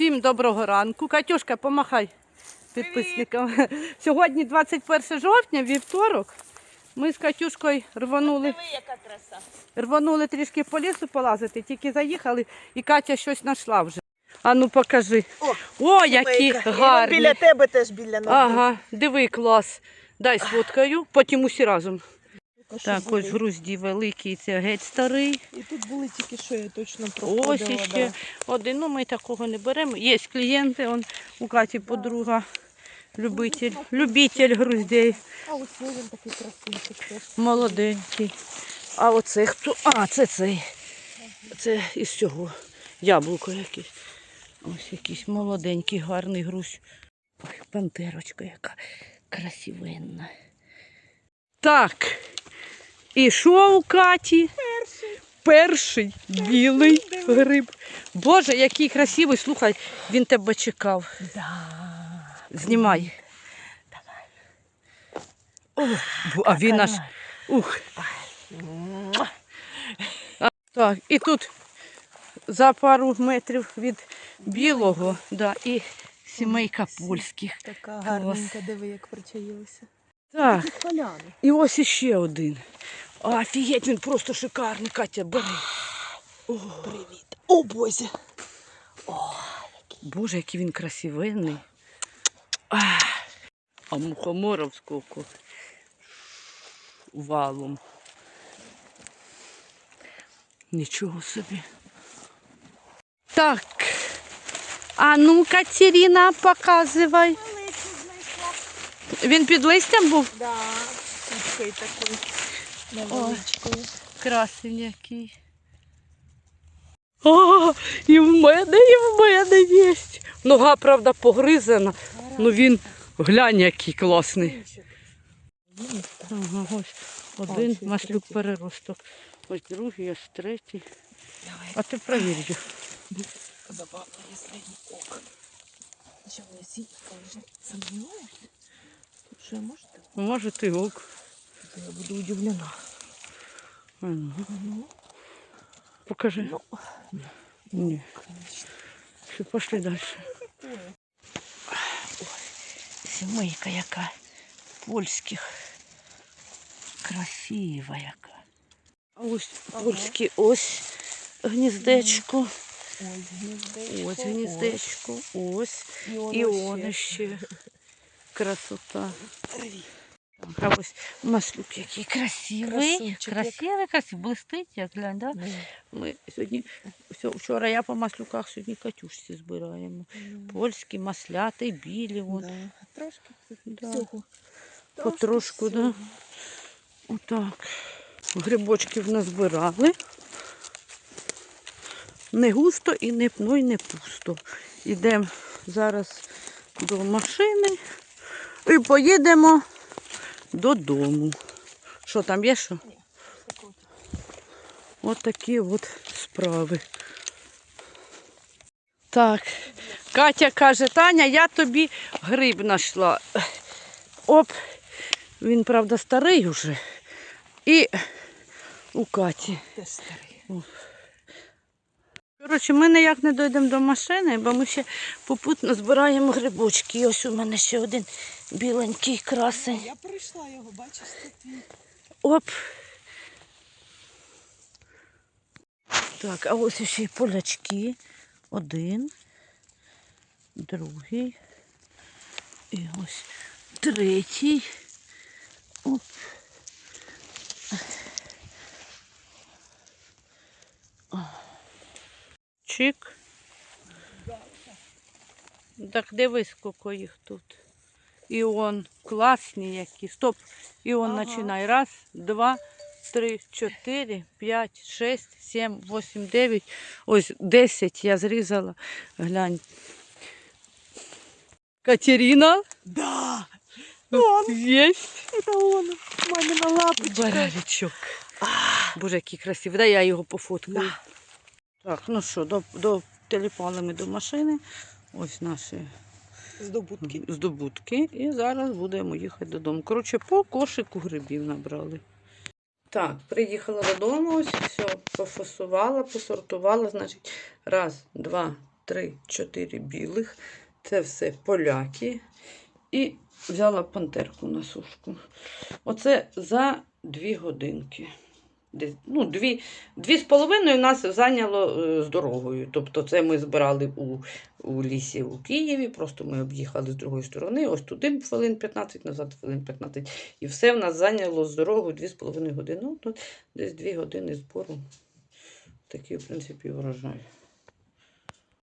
Всім доброго ранку. Катюшка, помахай підписникам. Сьогодні 21 жовтня, вівторок. Ми з Катюшкою рванули, Диви, яка краса. рванули трішки по лісу полазити, тільки заїхали і Катя щось знайшла вже. А ну покажи. О, О, які Мейка. І біля тебе теж біля ноги. Ага, диви клас. Дай сфоткаю, потім усі разом. Так, ось грузді великий, це геть старий. І тут були тільки що я точно Ось проходила. іще один. Ну ми такого не беремо. Є клієнти, он у Каті подруга, любитель, любитель груздей, А ось він такий красивий молоденький. А оце хто? А, це цей. Це із цього. Яблуко якесь. Ось якийсь молоденький, гарний груз. Ой, пантерочка яка красивенна. Так. І що у Каті? Перший. Перший білий гриб. Боже, який красивий. Слухай, він тебе чекав. Да. Знімай. Давай. А він аж. Ух. Так, і тут за пару метрів від білого, да, і сімейка польських. Така гарненька, диви, як причаїлася. Так, і ось іще один. Офігеть, він просто шикарний, Катя, бери. Привіт. О, Боже. Боже, який він красивенний. Ах, А мухоморов скільки. Валом. Нічого собі. Так. А ну, Катерина, показывай. Він під листям був? Да. Такою. Невеличкою. Красень який. О, і в мене, і в мене є. Нога, правда, погризана. Ну він глянь, який класний. Ага, ось один маслюк переросток. Ось другий, ось третій. Давай. А ти провір їх. Забавно, если не ок. Еще мне сидит, уже сомневаешься? Что я может? Може ти ок. Я буду удивлена. А ну, покажи. ну, Ні. Все, пошли далі. Сімейка яка польських. Красива яка. Ось польські ось гніздечко. Ось гніздечко. Ось. І воно ще. Красота. А ось маслюк який красивий. Красунчик, Красивий, красивий. Блистить, як глянь, да? Ну, Ми сьогодні, все, вчора я по маслюках, сьогодні Катюшці збираємо. Польські, масляти, білі. От. да. Трошки Да. всього. Потрошку, всього. да. Отак. Грибочків назбирали. Не густо і не, ну, і не пусто. Йдемо зараз до машини і поїдемо додому. Що там є що? От такі от справи. Так, Катя каже, Таня, я тобі гриб знайшла. Оп, він, правда, старий уже. І у Каті. Теж старий. Коротше, ми ніяк не дійдемо до машини, бо ми ще попутно збираємо грибочки. І ось у мене ще один біленький красень. Я пройшла його, бачиш, це твій. Оп. Так, а ось ще й полячки. Один, другий. І ось третій. Оп. Чик. Так дивись, скільки їх тут. І он класні які. Стоп. І он Ага. починай. Раз, два, три, чотири, п'ять, шесть, сім, вісім, дев'ять. Ось десять я зрізала. Глянь. Катерина. Да! Єсть. Это он, мамина лапочка. Баранчик. Боже, який красивий. Дай я його пофоткаю. Да. Так, ну що, до, до телефону ми до машини. Ось наші Здобутки. здобутки. І зараз будемо їхати додому. Коротше, по кошику грибів набрали. Так, приїхала додому, ось все пофасувала, посортувала. Значить, раз, два, три, чотири білих. Це все поляки. І взяла пантерку на сушку. Оце за дві годинки. Десь, ну, дві, дві з половиною нас зайняло е, з дорогою. Тобто це ми збирали у, у лісі у Києві, просто ми об'їхали з другої сторони, ось туди хвилин 15, назад хвилин 15. І все в нас зайняло з дорогою 2,5 години. Ну, тут десь 2 години збору. Такий, в принципі, врожай.